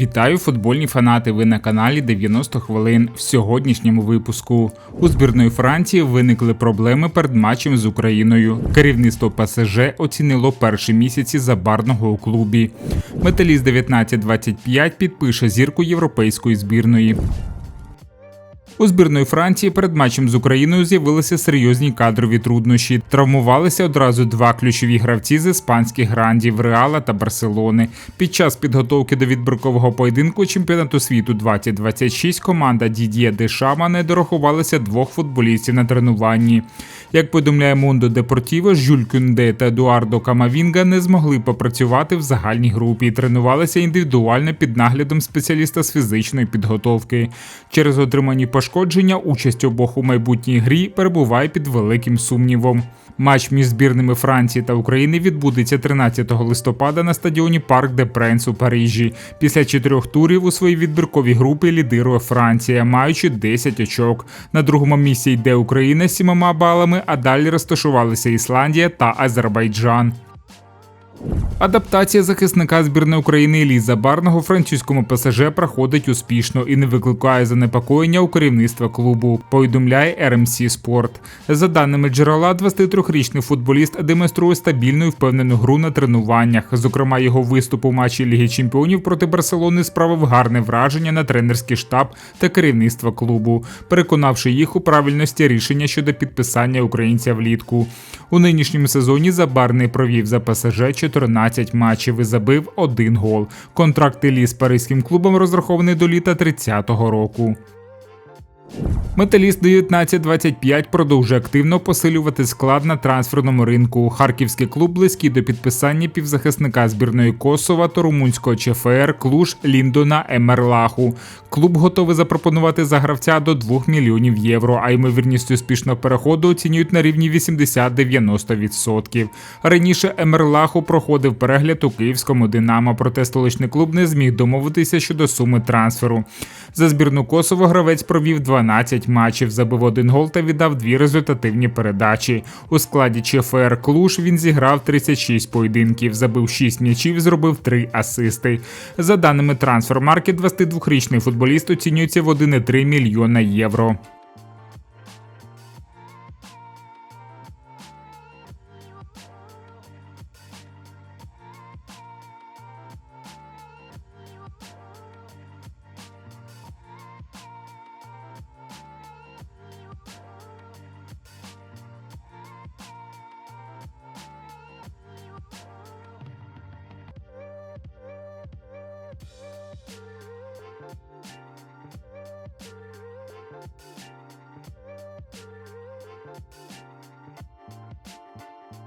Вітаю футбольні фанати. Ви на каналі 90 хвилин. В сьогоднішньому випуску у збірної Франції виникли проблеми перед матчем з Україною. Керівництво ПСЖ оцінило перші місяці забарного у клубі. Металіст 1925 підпише зірку європейської збірної. У збірної Франції перед матчем з Україною з'явилися серйозні кадрові труднощі. Травмувалися одразу два ключові гравці з іспанських грандів Реала та Барселони. Під час підготовки до відбіркового поєдинку чемпіонату світу 2026 команда Дід'є Дешама не дорахувалася двох футболістів на тренуванні. Як повідомляє Мондо Депортіво, Жюль Кюнде та Едуардо Камавінга не змогли попрацювати в загальній групі і тренувалися індивідуально під наглядом спеціаліста з фізичної підготовки. Через отримані пошкодження участь обох у майбутній грі перебуває під великим сумнівом. Матч між збірними Франції та України відбудеться 13 листопада на стадіоні Парк де Пренс у Парижі. Після чотирьох турів у своїй відбірковій групі лідирує Франція, маючи 10 очок. На другому місці йде Україна з сімома балами, а далі розташувалися Ісландія та Азербайджан. Адаптація захисника збірної України Іллі Забарного у французькому ПСЖ проходить успішно і не викликає занепокоєння у керівництва клубу. Повідомляє RMC Sport. За даними джерела, 23-річний футболіст демонструє стабільну і впевнену гру на тренуваннях. Зокрема, його виступ у матчі Ліги Чемпіонів проти Барселони справив гарне враження на тренерський штаб та керівництво клубу, переконавши їх у правильності рішення щодо підписання українця влітку. У нинішньому сезоні Забарний провів за ПСЖ 14 матчів і забив один гол. Контракт Іллі з паризьким клубом розрахований до літа 30-го року. Металіст 1925 продовжує активно посилювати склад на трансферному ринку. Харківський клуб близький до підписання півзахисника збірної Косова та румунського ЧФР Клуж Ліндона Емерлаху. Клуб готовий запропонувати за гравця до 2 мільйонів євро, а ймовірність успішного переходу оцінюють на рівні 80-90%. Раніше Емерлаху проходив перегляд у київському Динамо, проте столичний клуб не зміг домовитися щодо суми трансферу. За збірну Косово гравець провів 12 матчів, забив один гол та віддав дві результативні передачі. У складі ЧФР Клуш він зіграв 36 поєдинків, забив 6 м'ячів, зробив 3 асисти. За даними Трансфермаркет, 22-річний футболіст оцінюється в 1,3 мільйона євро.